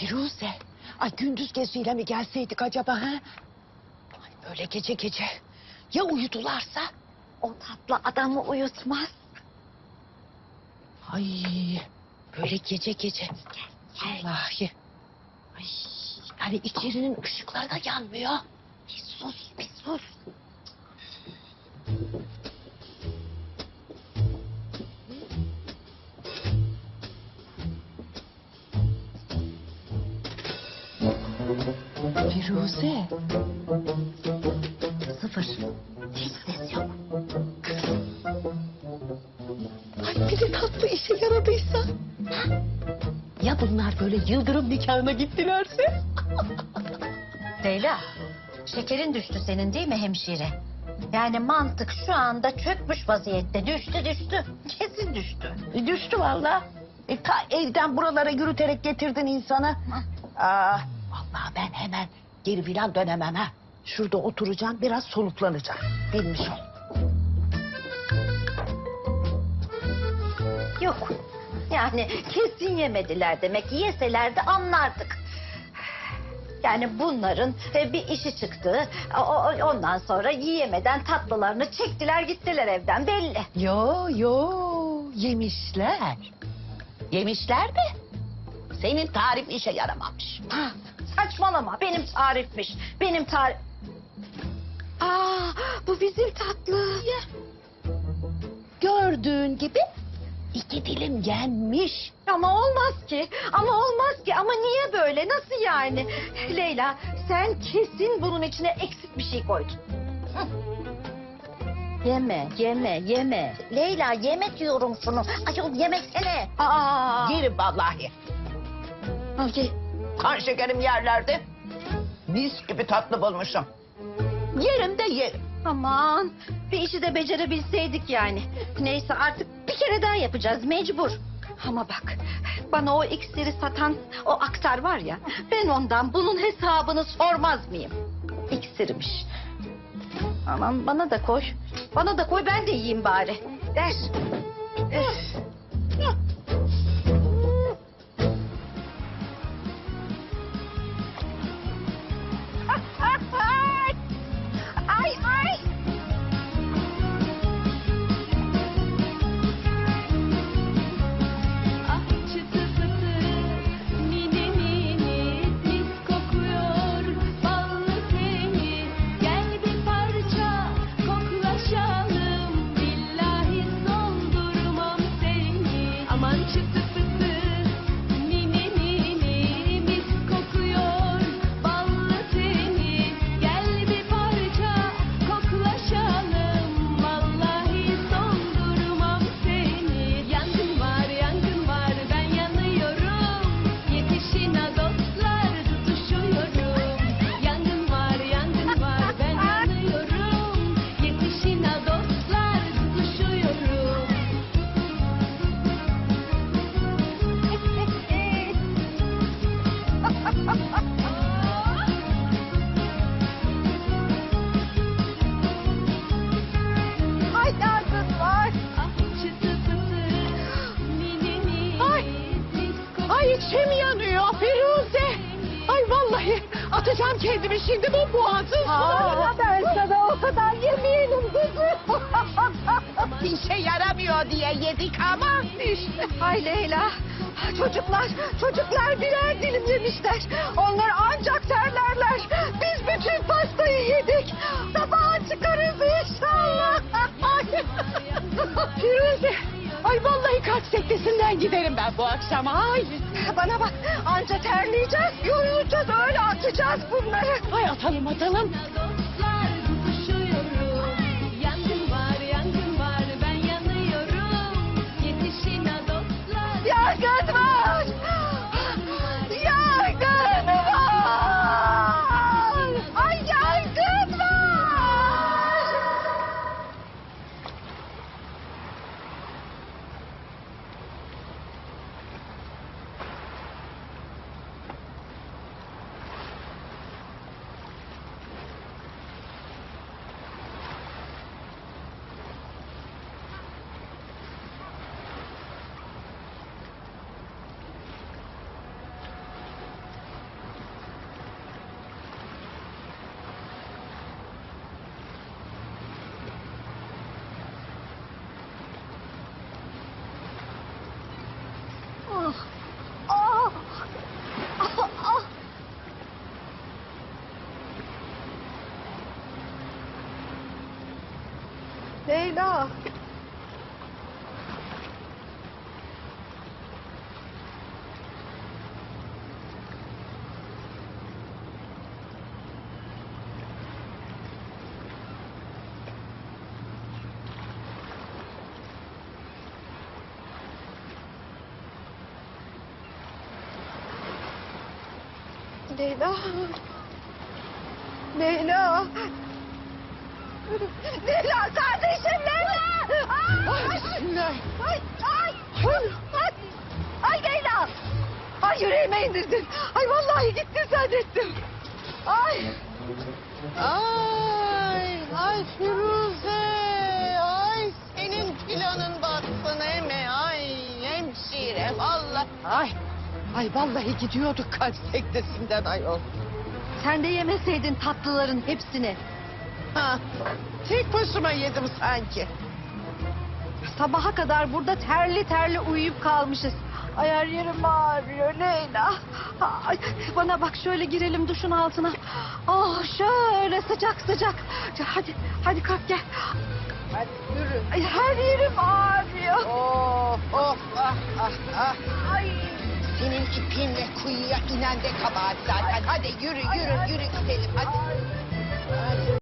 Firuze. Ay gündüz geziyle mi gelseydik acaba ha? Ay böyle gece gece. Ya uyudularsa? O tatlı adamı uyutmaz. Ay böyle gece gece. Vallahi. Ay yani içerinin ışıkları da yanmıyor. Bir sus, bir sus. Firuze. Sıfır. Hiç ses yok. Ay bir de tatlı işe yaradıysa. Ya bunlar böyle yıldırım nikahına gittilerse? Leyla, şekerin düştü senin değil mi hemşire? Yani mantık şu anda çökmüş vaziyette. Düştü düştü. Kesin düştü. E, düştü valla. E, ta evden buralara yürüterek getirdin insanı. Aa, vallahi ben hemen geri filan dönemem ha. Şurada oturacağım biraz soluklanacağım. Bilmiş ol. Yok. Yani kesin yemediler demek. Yeselerdi anlardık. Yani bunların e, bir işi çıktı. O- o- Ondan sonra yiyemeden tatlılarını çektiler gittiler evden belli. Yo yo yemişler. Yemişler de senin tarif işe yaramamış. Saçmalama benim tarifmiş. Benim tarif... Aa, bu bizim tatlı. Gördüğün gibi iki dilim yenmiş. Ama olmaz ki. Ama olmaz ki. Ama niye böyle? Nasıl yani? Leyla sen kesin bunun içine eksik bir şey koydun. Hı. Yeme, yeme, yeme. Leyla yeme diyorum şunu. Ayol yemesene. Aa. Yerim vallahi. Hadi. Kan şekerim yerlerde. Mis gibi tatlı bulmuşum. Yerim de yerim. Aman bir işi de becerebilseydik yani. Neyse artık bir kere daha yapacağız mecbur. Ama bak bana o iksiri satan o aktar var ya ben ondan bunun hesabını sormaz mıyım? İksirmiş. Aman bana da koy. Bana da koy ben de yiyeyim bari. Ver. Üf. Kendimi şimdi bu boğazın sularına. ben sana o kadar yemeyelim kızım. İşe yaramıyor diye yedik ama işte. Ay Leyla. Çocuklar, çocuklar birer dilim yemişler. Onlar ancak terlerler. Biz bütün pastayı yedik. Sabaha çıkarız inşallah. Ay. Firuze. Ay vallahi kalp sektesinden giderim ben bu akşam. Ay. Bana bak, anca terleyeceğiz, yorulacağız, öyle atacağız bunları. Ay atalım atalım. Leyla. Leyla. Leyla. Leyla kardeşim. Ay. Ay, ay, ay, ay Leyla. Ay yüreğime indirdin. Ay vallahi gittin zannettim. Ay. Ay, ay Firuze. Ay senin planın batsın eme. Ay hemşire vallahi. Ay, ay vallahi gidiyorduk kalp sektesinden ayol. Sen de yemeseydin tatlıların hepsini. Ha, tek başıma yedim sanki. Sabaha kadar burada terli terli uyuyup kalmışız. Ay her yerim ağrıyor Leyla. Ay, bana bak şöyle girelim duşun altına. Oh şöyle sıcak sıcak. Hadi hadi kalk gel. Hadi yürü. Ay, her yerim ağrıyor. Oh, oh, ah, ah, ah. Ay. Senin ipinle kuyuya inen de kabahat zaten. Hadi yürü, yürü, yürü gidelim. Hadi. Hadi.